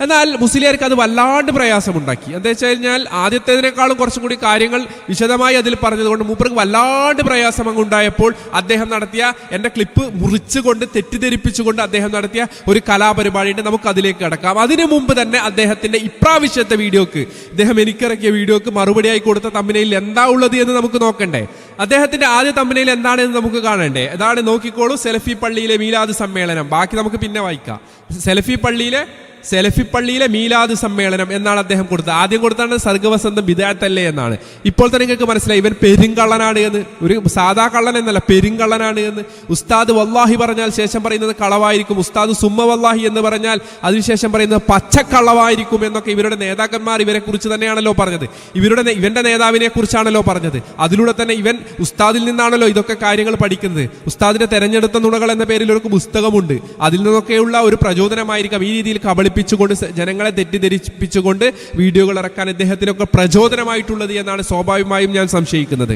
എന്നാൽ മുസ്ലിയാർക്ക് അത് വല്ലാണ്ട് പ്രയാസമുണ്ടാക്കി. എന്താ വെച്ച് കഴിഞ്ഞാൽ ആദ്യത്തേതിനേക്കാളും കുറച്ചും കൂടി കാര്യങ്ങൾ വിശദമായി അതിൽ പറഞ്ഞതുകൊണ്ട് മൂപ്പർക്ക് വല്ലാണ്ട് പ്രയാസം അങ്ങുണ്ടായപ്പോൾ അദ്ദേഹം നടത്തിയ എന്റെ ക്ലിപ്പ് മുറിച്ചുകൊണ്ട് തെറ്റിദ്ധരിപ്പിച്ചുകൊണ്ട് അദ്ദേഹം നടത്തിയ ഒരു കലാപരിപാടിയുണ്ട്. നമുക്ക് അതിലേക്ക് കടക്കാം. അതിനു മുമ്പ് തന്നെ അദ്ദേഹത്തിന്റെ ഇപ്രാവശ്യത്തെ വീഡിയോക്ക് അദ്ദേഹം എനിക്കിറക്കിയ വീഡിയോക്ക് മറുപടിയായി കൊടുത്ത തമ്മിനയിൽ എന്താ ഉള്ളത് എന്ന് നമുക്ക് നോക്കണ്ടേ? അദ്ദേഹത്തിന്റെ ആദ്യ തമ്മിനയിൽ എന്താണെന്ന് നമുക്ക് കാണണ്ടേ? അതാണ് നോക്കിക്കോളൂ സെലഫി പള്ളിയിലെ മീലാദ് സമ്മേളനം. ബാക്കി നമുക്ക് പിന്നെ വായിക്കാം. സെലഫി പള്ളിയിലെ സെലഫി പള്ളിയിലെ മീലാദ് സമ്മേളനം എന്നാണ് അദ്ദേഹം കൊടുത്തത്. ആദ്യം കൊടുത്താണ് സർഗവസന്തം വിദാത്തല്ലേ എന്നാണ്. ഇപ്പോൾ തന്നെ നിങ്ങൾക്ക് മനസ്സിലായി ഇവൻ പെരുങ്കള്ളനാണ് എന്ന്. ഒരു സാധാ കള്ളൻ എന്നല്ല പെരുങ്കള്ളനാണ് എന്ന്. ഉസ്താദ് വല്ലാഹി പറഞ്ഞാൽ ശേഷം പറയുന്നത് കളവായിരിക്കും. ഉസ്താദ് സുമ്മ വല്ലാഹി എന്ന് പറഞ്ഞാൽ അതിനുശേഷം പറയുന്നത് പച്ചക്കള്ളവായിരിക്കും എന്നൊക്കെ ഇവരുടെ നേതാക്കന്മാർ ഇവരെ കുറിച്ച് തന്നെയാണല്ലോ പറഞ്ഞത്. ഇവരുടെ ഇവന്റെ നേതാവിനെ കുറിച്ചാണല്ലോ പറഞ്ഞത്. അതിലൂടെ തന്നെ ഇവൻ ഉസ്താദിൽ നിന്നാണല്ലോ ഇതൊക്കെ കാര്യങ്ങൾ പഠിക്കുന്നത്. ഉസ്താദിന്റെ തെരഞ്ഞെടുത്ത നുണകൾ എന്ന പേരിൽ ഒരു പുസ്തകമുണ്ട്. അതിൽ നിന്നൊക്കെയുള്ള ഒരു പ്രചോദനമായിരിക്കാം. ഈ രീതിയിൽ കബളിപ്പിച്ചുകൊണ്ട് സ- ജനങ്ങളെ തെറ്റിദ്ധരിപ്പിച്ചുകൊണ്ട് വീഡിയോകൾ ഇറക്കാൻ ഇദ്ദേഹത്തിനൊക്കെ പ്രചോദനമായിട്ടുള്ളത് എന്നാണ് സ്വാഭാവികമായും ഞാൻ സംശയിക്കുന്നത്.